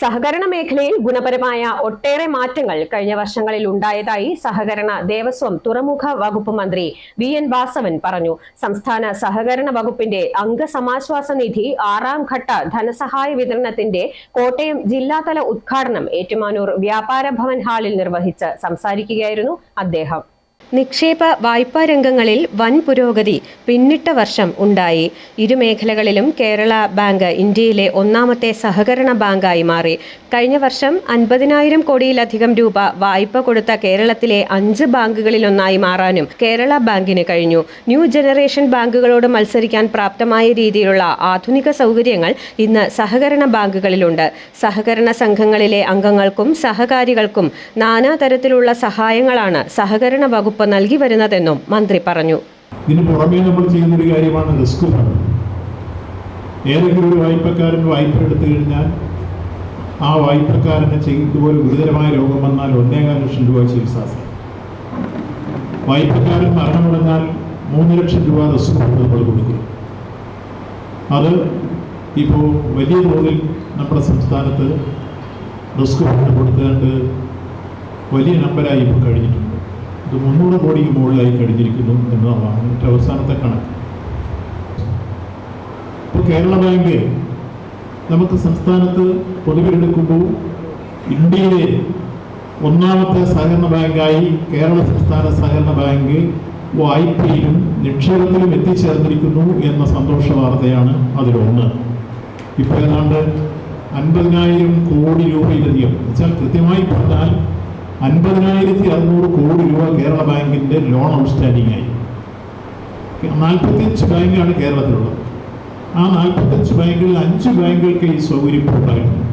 സഹകരണ മേഖലയിൽ ഗുണപരമായ ഒട്ടേറെ മാറ്റങ്ങൾ കഴിഞ്ഞ വർഷങ്ങളിൽ ഉണ്ടായതായി സഹകരണ ദേവസ്വം തുറമുഖ വകുപ്പ് മന്ത്രി വി എൻ വാസവൻ പറഞ്ഞു. സംസ്ഥാന സഹകരണ വകുപ്പിന്റെ അംഗസമാശ്വാസ നിധി ആറാം ഘട്ട ധനസഹായ വിതരണത്തിന്റെ കോട്ടയം ജില്ലാതല ഉദ്ഘാടനം ഏറ്റുമാനൂർ വ്യാപാര ഭവൻ ഹാളിൽ നിർവഹിച്ച് സംസാരിക്കുകയായിരുന്നു അദ്ദേഹം. നിക്ഷേപ വായ്പാ രംഗങ്ങളിൽ വൻ പുരോഗതി പിന്നിട്ട വർഷം ഉണ്ടായി. ഇരു മേഖലകളിലും കേരള ബാങ്ക് ഇന്ത്യയിലെ ഒന്നാമത്തെ സഹകരണ ബാങ്കായി മാറി. കഴിഞ്ഞ വർഷം അൻപതിനായിരം കോടിയിലധികം രൂപ വായ്പ കൊടുത്ത കേരളത്തിലെ അഞ്ച് ബാങ്കുകളിലൊന്നായി മാറാനും കേരള ബാങ്കിന് കഴിഞ്ഞു. ന്യൂ ജനറേഷൻ ബാങ്കുകളോട് മത്സരിക്കാൻ പ്രാപ്തമായ രീതിയിലുള്ള ആധുനിക സൗകര്യങ്ങൾ ഇന്ന് സഹകരണ ബാങ്കുകളിലുണ്ട്. സഹകരണ സംഘങ്ങളിലെ അംഗങ്ങൾക്കും സഹകാരികൾക്കും നാനാതരത്തിലുള്ള സഹായങ്ങളാണ് സഹകരണ വകുപ്പ് നൽകി വരുന്നതെന്നും മന്ത്രി പറഞ്ഞു. ഇതിന് പുറമേ നമ്മൾ ചെയ്യുന്ന ഒരു കാര്യമാണ് റിസ്ക് ഫണ്ട്. ഏതെങ്കിലും ഒരു വായ്പക്കാരൻ വായ്പ എടുത്തു കഴിഞ്ഞാൽ ആ വായ്പക്കാരന് ഇതുപോലെ ഗുരുതരമായ രോഗം വന്നാൽ ഒന്നേകാൽ ലക്ഷം രൂപ ചികിത്സാ വായ്പക്കാരൻ മരണമടഞ്ഞാൽ മൂന്ന് ലക്ഷം രൂപ റിസ്ക് ഫണ്ട് നമ്മൾ കൊടുക്കും. അത് ഇപ്പോൾ വലിയ തോതിൽ നമ്മുടെ സംസ്ഥാനത്ത് റിസ്ക് ഫണ്ട് കൊടുത്തുകൊണ്ട് വലിയ നമ്പരായി ഇപ്പോൾ കഴിഞ്ഞിട്ടുണ്ട്. ഇത് മുന്നൂറ് കോടിക്ക് മുകളിലായി കഴിഞ്ഞിരിക്കുന്നു എന്നതാണ് ഏറ്റവും അവസാനത്തെ കണക്ക്. ഇപ്പോൾ കേരള ബാങ്ക് നമുക്ക് സംസ്ഥാനത്ത് പൊതുവിലെടുക്കുമ്പോൾ ഇന്ത്യയിലെ ഒന്നാമത്തെ സഹകരണ ബാങ്കായി കേരള സംസ്ഥാന സഹകരണ ബാങ്ക് വായ്പയിലും നിക്ഷേപത്തിലും എത്തിച്ചേർന്നിരിക്കുന്നു എന്ന സന്തോഷ വാർത്തയാണ് അതിലൊന്ന്. ഇപ്പോൾ ഏതാണ്ട് അൻപതിനായിരം കോടി രൂപയിലധികം. വെച്ചാൽ കൃത്യമായി പറഞ്ഞാൽ അൻപതിനായിരത്തി അറുന്നൂറ് കോടി രൂപ കേരള ബാങ്കിന്റെ ലോൺ ഔട്ട്സ്റ്റാൻഡിംഗ് ആയി. നാൽപ്പത്തിയഞ്ച് ബാങ്കാണ് കേരളത്തിലുള്ളത്. ആ നാൽപ്പത്തഞ്ച് ബാങ്കുകളിൽ അഞ്ച് ബാങ്കുകൾക്ക് ഈ സൗകര്യം ഉണ്ടായിട്ടുണ്ട്.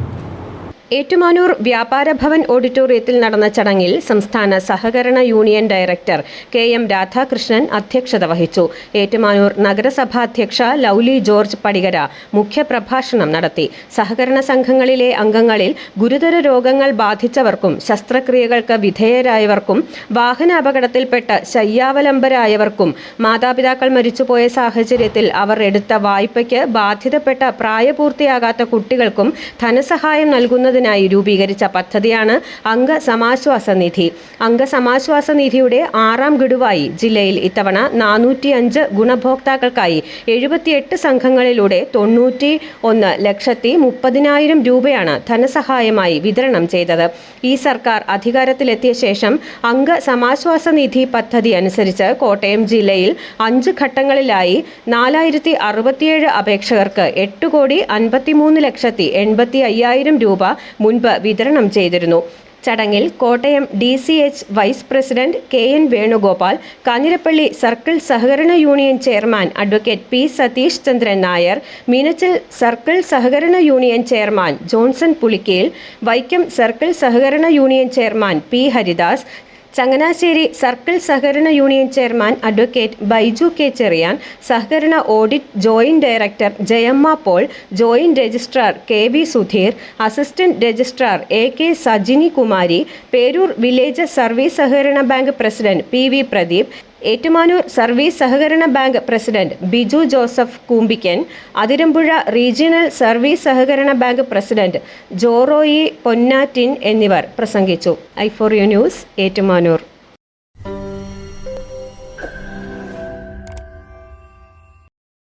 ഏറ്റുമാനൂർ വ്യാപാരഭവൻ ഓഡിറ്റോറിയത്തിൽ നടന്ന ചടങ്ങിൽ സംസ്ഥാന സഹകരണ union director K M Radhakrishnan അധ്യക്ഷത വഹിച്ചു. ഏറ്റുമാനൂർ നഗരസഭാധ്യക്ഷ ലൗലി ജോർജ് പടികര മുഖ്യപ്രഭാഷണം നടത്തി. സഹകരണ സംഘങ്ങളിലെ അംഗങ്ങളിൽ ഗുരുതര രോഗങ്ങൾ ബാധിച്ചവർക്കും ശസ്ത്രക്രിയകൾക്ക് വിധേയരായവർക്കും വാഹന അപകടത്തിൽപ്പെട്ട ശയ്യാവലംബരായവർക്കും മാതാപിതാക്കൾ മരിച്ചുപോയ സാഹചര്യത്തിൽ അവർ എടുത്ത വായ്പയ്ക്ക് ബാധിതപ്പെട്ട പ്രായപൂർത്തിയാകാത്ത കുട്ടികൾക്കും ധനസഹായം നൽകുന്നതിനായി രൂപീകരിച്ച പദ്ധതിയാണ് അംഗസമാശ്വാസ നിധി അംഗസമാശ്വാസ നിധിയുടെ ആറാം ഗഡുവായി ജില്ലയിൽ ഇത്തവണ നാനൂറ്റി അഞ്ച് ഗുണഭോക്താക്കൾക്കായി എഴുപത്തിയെട്ട് സംഘങ്ങളിലൂടെ തൊണ്ണൂറ്റി ഒന്ന് ലക്ഷത്തി മുപ്പതിനായിരം രൂപയാണ് ധനസഹായമായി വിതരണം ചെയ്തത്. ഈ സർക്കാർ അധികാരത്തിലെത്തിയ ശേഷം അംഗസമാശ്വാസ നിധി പദ്ധതി അനുസരിച്ച് കോട്ടയം ജില്ലയിൽ അഞ്ച് ഘട്ടങ്ങളിലായി നാലായിരത്തി അറുപത്തിയേഴ് അപേക്ഷകർക്ക് എട്ട് കോടി അൻപത്തിമൂന്ന് ലക്ഷത്തി എൺപത്തി അയ്യായിരം രൂപ മുൻപ് വിതരണം ചെയ്തിരുന്നു. ചടങ്ങിൽ Kottayam D C H vice president K N Venugopal Kanjirappally circle സഹകരണ union chairman advocate P Satheesh Chandran Nair Meenachil circle സഹകരണ union chairman Johnson Pulickel Vaikom circle സഹകരണ union chairman P Haridas Changanassery circle സഹകരണ union chairman advocate Baiju K Cherian സഹകരണ audit joint director Jayamma Paul joint registrar K V Sudheer assistant registrar A K Sajini Kumari Peroor village service സഹകരണ bank president P V Pradeep Ettumanoor service സഹകരണ bank president Biju Joseph Koombikkan Athirampuzha regional service സഹകരണ bank president Joroy Ponnattin എന്നിവർ പ്രസംഗിച്ചു. I four U news Ettumanoor.